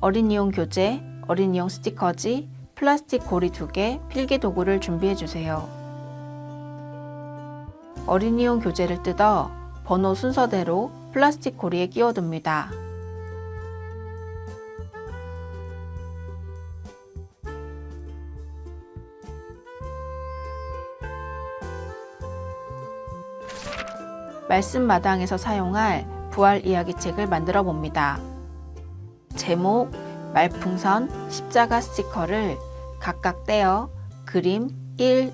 어린이용 교재, 어린이용 스티커지, 플라스틱 고리 2개, 필기 도구를 준비해 주세요. 어린이용 교재를 뜯어 번호 순서대로 플라스틱 고리에 끼워둡니다. 말씀 마당에서 사용할 부활 이야기책을 만들어 봅니다. 제목, 말풍선, 십자가 스티커를 각각 떼어 그림 1,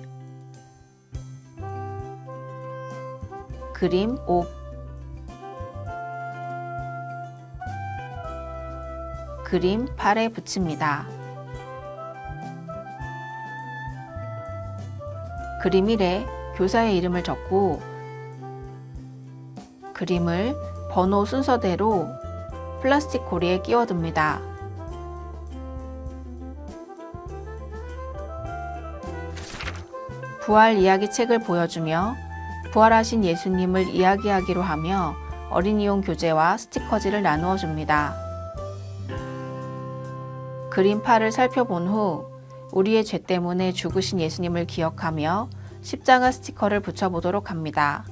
그림 5, 그림 8에 붙입니다. 그림 1에 교사의 이름을 적고 그림을 번호 순서대로 플라스틱 고리에 끼워둡니다. 부활 이야기 책을 보여주며 부활하신 예수님을 이야기하기로 하며 어린이용 교재와 스티커지를 나누어 줍니다. 그림파를 살펴본 후 우리의 죄 때문에 죽으신 예수님을 기억하며 십자가 스티커를 붙여보도록 합니다.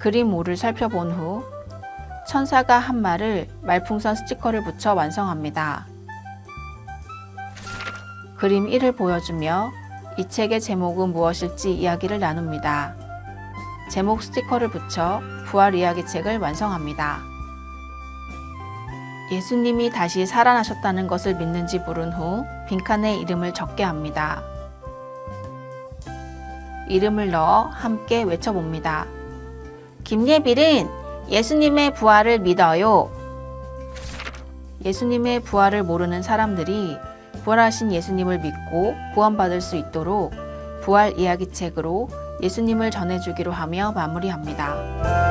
그림 5를 살펴본 후 천사가 한 말을 말풍선 스티커를 붙여 완성합니다. 그림 1을 보여주며 이 책의 제목은 무엇일지 이야기를 나눕니다. 제목 스티커를 붙여 부활 이야기 책을 완성합니다. 예수님이 다시 살아나셨다는 것을 믿는지 물은 후 빈칸에 이름을 적게 합니다. 이름을 넣어 함께 외쳐봅니다. 김예빌은 예수님의 부활을 믿어요. 예수님의 부활을 모르는 사람들이 부활하신 예수님을 믿고 구원받을 수 있도록 부활 이야기 책으로 예수님을 전해주기로 하며 마무리합니다.